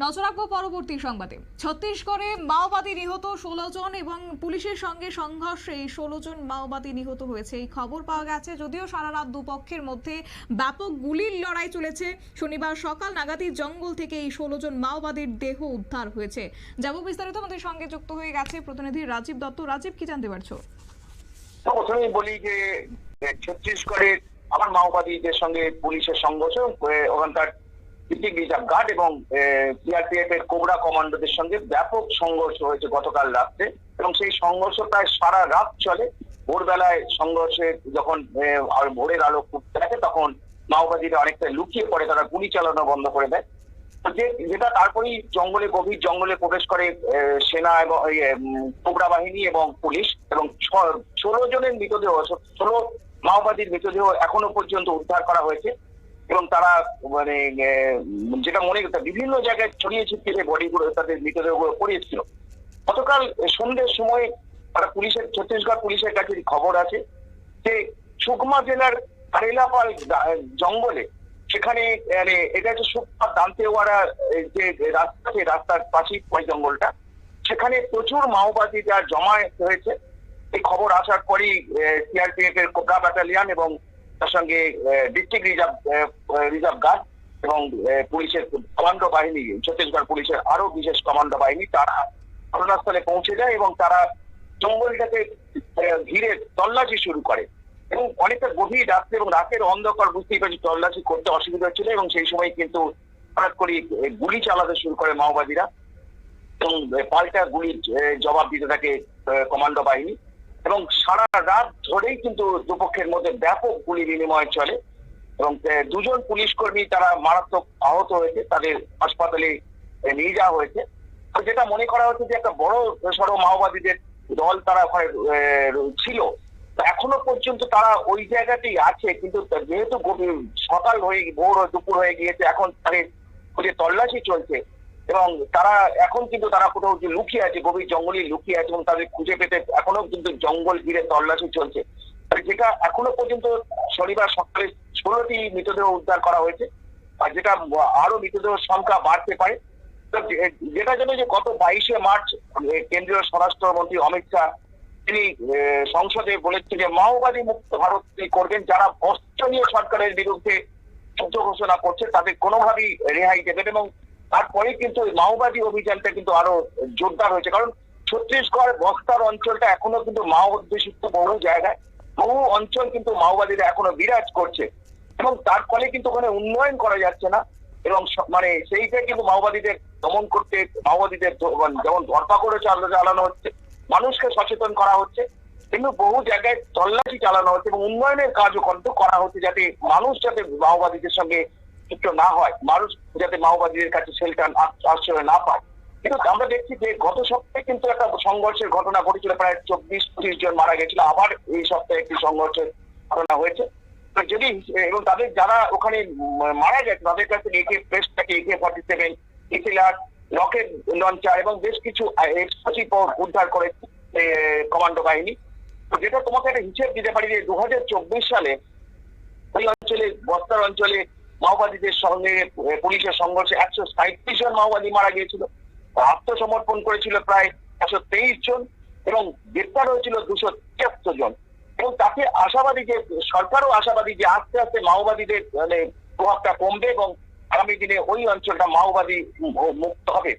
নজর রাখব পরবর্তী সংবাদে। ছত্তিশগড়ে মাওবাদী নিহত ষোলো জন এবং পুলিশের সঙ্গে সংঘর্ষে ষোলো জন মাওবাদী নিহত হয়েছে। এই খবর পাওয়া গেছে, যদিও সারা রাত দুপক্ষের মধ্যে ব্যাপক গুলির লড়াই চলেছে। শনিবার সকাল নাগাদই জঙ্গল থেকে এই ষোলো জন মাওবাদীর দেহ উদ্ধার হয়েছে। যাব বিস্তারিত, আমাদের সঙ্গে যুক্ত হয়ে গেছে প্রতিনিধি রাজীব দত্ত। রাজীব, কি জানতে পারছ? প্রথমেই বলি যে ছত্তিশগড়ের আমার মাওবাদীদের সঙ্গে পুলিশের সংঘর্ষ ওখানকার ডিস্ট্রিক্ট রিজার্ভ গার্ড এবং সিআরপিএফ এর কোবরা কমান্ডোদের সঙ্গে ব্যাপক সংঘর্ষ হয়েছে গতকাল রাত্রে এবং সেই সংঘর্ষ প্রায় সারা রাত চলে। ভোরবেলায় সংঘর্ষে যখন ভোরের আলো ফুটতে থাকে তখন মাওবাদীরা অনেকটা লুকিয়ে পড়ে, তারা গুলি চালানো বন্ধ করে দেয়। যে, যেটা তারপরেই জঙ্গলে, গভীর জঙ্গলে প্রবেশ করে সেনা এবং কোবরা বাহিনী এবং পুলিশ এবং ষোলো জনের মৃতদেহ, ষোলো মাওবাদীর মৃতদেহ এখনও পর্যন্ত উদ্ধার করা হয়েছে। এবং তারা মানে যেটা মনে বিভিন্ন জায়গায় ছড়িয়ে ছিটিয়ে বডিগুলো তাদের মৃতদেহগুলো পড়িয়েছিল। গতকাল সন্ধ্যের সময় তারা পুলিশের, ছত্তিশগড় পুলিশের কাছে খবর আছে যে সুকমা জেলার কারেলাপাল জঙ্গলে সেখানে মানে এটা হচ্ছে সুকমা দান্তেওয়াড়া এই যে রাস্তা রাস্তার পাশেই ওই জঙ্গলটা, সেখানে প্রচুর মাওবাদীরা জমায়েত হয়েছে। এই খবর আসার পরই সিআরপিএফ এর কোবরা ব্যাটালিয়ন এবং তার সঙ্গে ডিস্ট্রিক্ট রিজার্ভ রিজার্ভ গার্ড এবং পুলিশের কমান্ডো বাহিনী, ছত্তিশগড় পুলিশের আরও বিশেষ কমান্ডো বাহিনী, তারা ঘটনাস্থলে পৌঁছে যায় এবং তারা জঙ্গলটাকে ঘিরে তল্লাশি শুরু করে। এবং অনেকটা গভীর রাত্রে এবং রাতের অন্ধকার বুঝতেই পারছি, তল্লাশি করতে অসুবিধা হচ্ছিল এবং সেই সময় কিন্তু হঠাৎ করে গুলি চালাতে শুরু করে মাওবাদীরা। এবং পাল্টা গুলির জবাব দিতে থাকে কমান্ডো বাহিনী। এবং সারা রাত ধরেই কিন্তু দুপক্ষের মধ্যে ব্যাপক গুলি বিনিময় চলে এবং দুজন পুলিশ কর্মী তারা মারাত্মক আহত হয়েছে, তাদের হাসপাতালে নিয়ে যাওয়া হয়েছে। তো যেটা মনে করা হচ্ছে যে একটা বড় সড়ো মাওবাদীদের দল তারা ওখানে ছিল এখনও পর্যন্ত তারা ওই জায়গাতেই আছে, কিন্তু যেহেতু সকাল হয়ে, ভোর দুপুর হয়ে গিয়েছে, এখন তাদের খুঁজে তল্লাশি চলছে এবং তারা এখন কিন্তু তারা কোথাও যে লুকিয়ে আছে, গভীর জঙ্গলে লুকিয়ে আছে এবং তাদের খুঁজে পেতে এখনও কিন্তু জঙ্গল ঘিরে তল্লাশি চলছে। যেটা এখনও পর্যন্ত শনিবার সকালে ষোলোটি মৃতদেহ উদ্ধার করা হয়েছে আর যেটা আরও মৃতদেহ সংখ্যা বাড়তে পারে। যেটা জন্য যে গত বাইশে মার্চ কেন্দ্রীয় স্বরাষ্ট্রমন্ত্রী অমিত শাহ তিনি সংসদে বলেছেন যে মাওবাদী মুক্ত ভারত তিনি করবেন, যারা অস্ট্রেলীয় সরকারের বিরুদ্ধে যুদ্ধ ঘোষণা করছে তাদের কোনোভাবেই রেহাই দেবেন এবং তারপরে কিন্তু মাওবাদী অভিযানটা কিন্তু আরও জোরদার হয়েছে। কারণ ছত্তিশগড় বস্তার অঞ্চলটা এখনও কিন্তু মাও অধ্যুষিত বহু জায়গায়, বহু অঞ্চল কিন্তু মাওবাদীরা এখনও বিরাজ করছে। এবং তার ফলে কিন্তু ওখানে উন্নয়ন করা যাচ্ছে না। এবং মানে সেইটা কিন্তু মাওবাদীদের দমন করতে, মাওবাদীদের মানে যেমন ধরপাকড়ে চালানো হচ্ছে, মানুষকে সচেতন করা হচ্ছে, কিন্তু বহু জায়গায় তল্লাশি চালানো হচ্ছে এবং উন্নয়নের কাজও কিন্তু করা হচ্ছে যাতে মানুষ যাতে মাওবাদীদের সঙ্গে যুক্ত না হয়, মানুষ যাতে মাওবাদীদের কাছে শেল্টার আশ্রয় না পায়। কিন্তু আমরা দেখছি যে গত সপ্তাহে কিন্তু একটা সংঘর্ষের ঘটনা ঘটেছিল, প্রায় চব্বিশ পঁচিশ জন মারা গেছিল। আবার এই সপ্তাহে একটি সংঘর্ষের ঘটনা হয়েছে। যদি, এবং তাদের যারা ওখানে মারা গেছে, তাদের কাছে একে প্রেস থাকে একে ফর্টি সেভেন এসিলার, রকেট লঞ্চার এবং বেশ কিছু এক্সপ্লোসিভ উদ্ধার করে কমান্ডো বাহিনী। তো যেটা তোমাকে একটা হিসেব দিতে পারি যে দু হাজার চব্বিশ সালে ওই অঞ্চলে, বস্তার অঞ্চলে মাওবাদীদের সঙ্গে পুলিশের সংঘর্ষে একশো সাঁত্রিশ জন মাওবাদী মারা গিয়েছিল। আত্মসমর্পণ করেছিল প্রায় একশো তেইশ জন এবং গ্রেপ্তার হয়েছিল দুশো তিয়াত্তর জন। এবং তাতে আশাবাদী যে, সরকারও আশাবাদী যে আস্তে আস্তে মাওবাদীদের মানে প্রভাবটা কমবে এবং আগামী দিনে ওই অঞ্চলটা মাওবাদী মুক্ত হবে।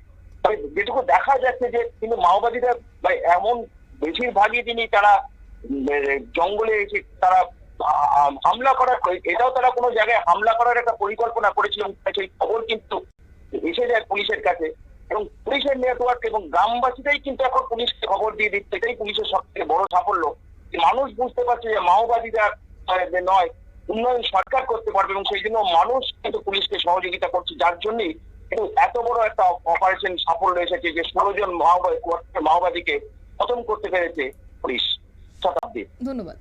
তবে যেটুকু দেখা যাচ্ছে যে, কিন্তু মাওবাদীরা মানে এমন বেশিরভাগই তিনি তারা জঙ্গলে এসে তারা হামলা করার এটাও তারা কোনো জায়গায় হামলা করার একটা পরিকল্পনা করেছিল। সেই খবর কিন্তু এসে যায় পুলিশের কাছে। এবং পুলিশের নেটওয়ার্ক এবং গ্রামবাসীরাই কিন্তু এখন পুলিশকে খবর দিয়ে দিচ্ছে। এটাই পুলিশের সব থেকে বড় সাফল্য। মানুষ বুঝতে পারছে যে মাওবাদীরা নয়, উন্নয়ন সরকার করতে পারবে এবং সেই জন্য মানুষ কিন্তু পুলিশকে সহযোগিতা করছে। যার জন্যই কিন্তু এত বড় একটা অপারেশন সাফল্য এসেছে যে ষোলো জন মাওবাদী মাওবাদীকে খতম করতে পেরেছে পুলিশ শতাব্দী ধন্যবাদ।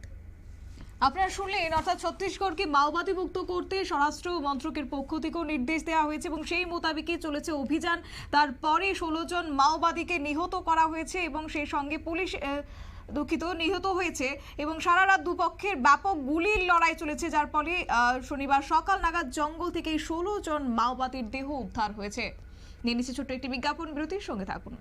আপনারা শুনলেন, অর্থাৎ ছত্তিশগড়কে মাওবাদী মুক্ত করতে স্বরাষ্ট্র মন্ত্রকের পক্ষ থেকেও নির্দেশ দেওয়া হয়েছে এবং সেই মোতাবেকই চলেছে অভিযান। তারপরে ষোলো জন মাওবাদীকে নিহত করা হয়েছে এবং সেই সঙ্গে পুলিশ দুঃখিত, নিহত হয়েছে এবং সারা রাত দুপক্ষের ব্যাপক গুলির লড়াই চলেছে, যার ফলে শনিবার সকাল নাগাদ জঙ্গল থেকে ষোলো জন মাওবাদীর দেহ উদ্ধার হয়েছে। নিয়ে নিচ্ছে ছোট্ট একটি বিজ্ঞাপন, বিরতির সঙ্গে থাকুন।